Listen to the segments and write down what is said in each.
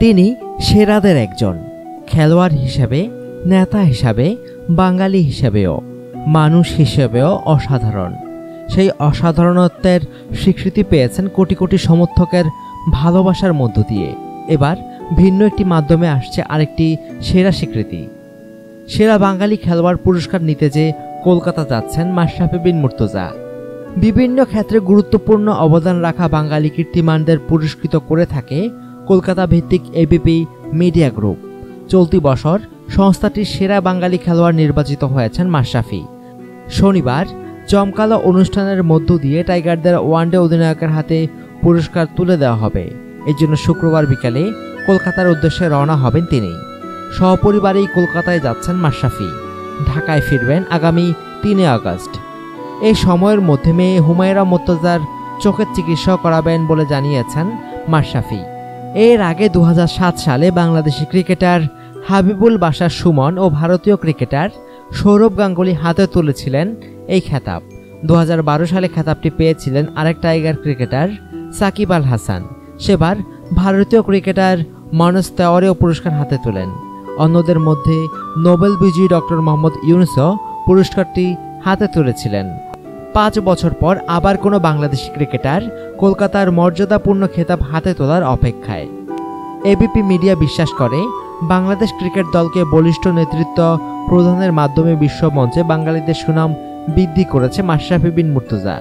তিনি সেরাদের একজন, খেলোয়াড় হিসেবে, নেতা হিসাবে, বাঙালি হিসেবেও, মানুষ হিসেবেও অসাধারণ। সেই অসাধারণত্বের স্বীকৃতি পেয়েছেন কোটি কোটি সমর্থকের ভালোবাসার মধ্য দিয়ে। এবার ভিন্ন একটি মাধ্যমে আসছে আরেকটি সেরা স্বীকৃতি। সেরা বাঙালি খেলোয়াড় পুরস্কার নিতে যে কলকাতা যাচ্ছেন মাশরাফি বিন মুর্তজা। বিভিন্ন ক্ষেত্রে গুরুত্বপূর্ণ অবদান রাখা বাঙালি কীর্তিমানদের পুরস্কৃত করে থাকে কলকাতা ভিত্তিক এবিপি মিডিয়া গ্রুপ। চলতি বছর সংস্থাটির সেরা বাঙালি খেলোয়াড় নির্বাচিত হয়েছেন মাশরাফি। শনিবার জমকালো অনুষ্ঠানের মধ্য দিয়ে টাইগারদের ওয়ানডে অধিনায়কের হাতে পুরস্কার তুলে দেওয়া হবে। এর জন্য শুক্রবার বিকালে কলকাতার উদ্দেশ্যে রওনা হবেন তিনি। সহপরিবারেই কলকাতায় যাচ্ছেন মাশরাফি। ঢাকায় ফিরবেন আগামী তিনে আগস্ট। এই সময়ের মধ্যে মেয়ে হুমায়রা মোর্তজার চোখের চিকিৎসা করাবেন বলে জানিয়েছেন মাশরাফি। এর আগে দু হাজার সাত সালে বাংলাদেশি ক্রিকেটার হাবিবুল বাশার সুমন ও ভারতীয় ক্রিকেটার সৌরভ গাঙ্গুলি হাতে তুলেছিলেন এই খেতাব। দু হাজার বারো সালে খেতাবটি পেয়েছিলেন আরেক টাইগার ক্রিকেটার সাকিব আল হাসান। সেবার ভারতীয় ক্রিকেটার মনোজ তেওয়ারিও পুরস্কার হাতে তোলেন। অন্যদের মধ্যে নোবেল বিজয়ী ডক্টর মোহাম্মদ ইউনুসও পুরস্কারটি হাতে তুলেছিলেন। পাঁচ বছর পর আবার কোনো বাংলাদেশি ক্রিকেটার কলকাতার মর্যাদাপূর্ণ খেতাব হাতে তোলার অপেক্ষায়। এবিপি মিডিয়া বিশ্বাস করে, বাংলাদেশ ক্রিকেট দলকে বলিষ্ঠ নেতৃত্ব প্রদানের মাধ্যমে বিশ্বমঞ্চে বাঙালিদের সুনাম বৃদ্ধি করেছে মাশরাফি বিন মুর্তজা।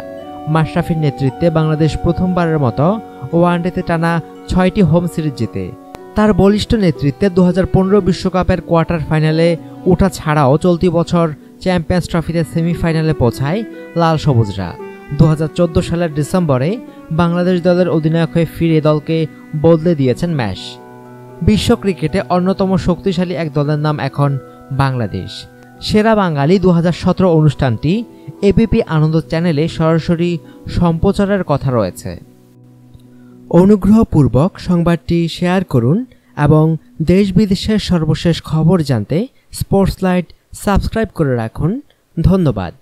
মাশরাফির নেতৃত্বে বাংলাদেশ প্রথমবারের মতো ওয়ানডেতে টানা ছয়টি হোম সিরিজ জিতে। তার বলিষ্ঠ নেতৃত্বে দু বিশ্বকাপের কোয়ার্টার ফাইনালে ওঠা ছাড়াও চলতি বছর চ্যাম্পিয়ন্স ট্রফিতে সেমিফাইনালে পৌঁছায় লাল সবুজরা। দু হাজার চোদ্দ সালের ডিসেম্বরে বাংলাদেশ দলের অধিনায়ক হয়ে ফিরে দলকে বদলে দিয়েছেন ম্যাশ বিশ্ব ক্রিকেটে অন্যতম শক্তিশালী এক দলের নাম এখন বাংলাদেশ। সেরা বাঙালি দু হাজার সতেরো অনুষ্ঠানটি এবিপি আনন্দ চ্যানেলে সরাসরি সম্প্রচারের কথা রয়েছে। অনুগ্রহপূর্বক সংবাদটি শেয়ার করুন এবং দেশ বিদেশের সর্বশেষ খবর জানতে স্পোর্টস লাইট সাবস্ক্রাইব করে রাখুন। ধন্যবাদ।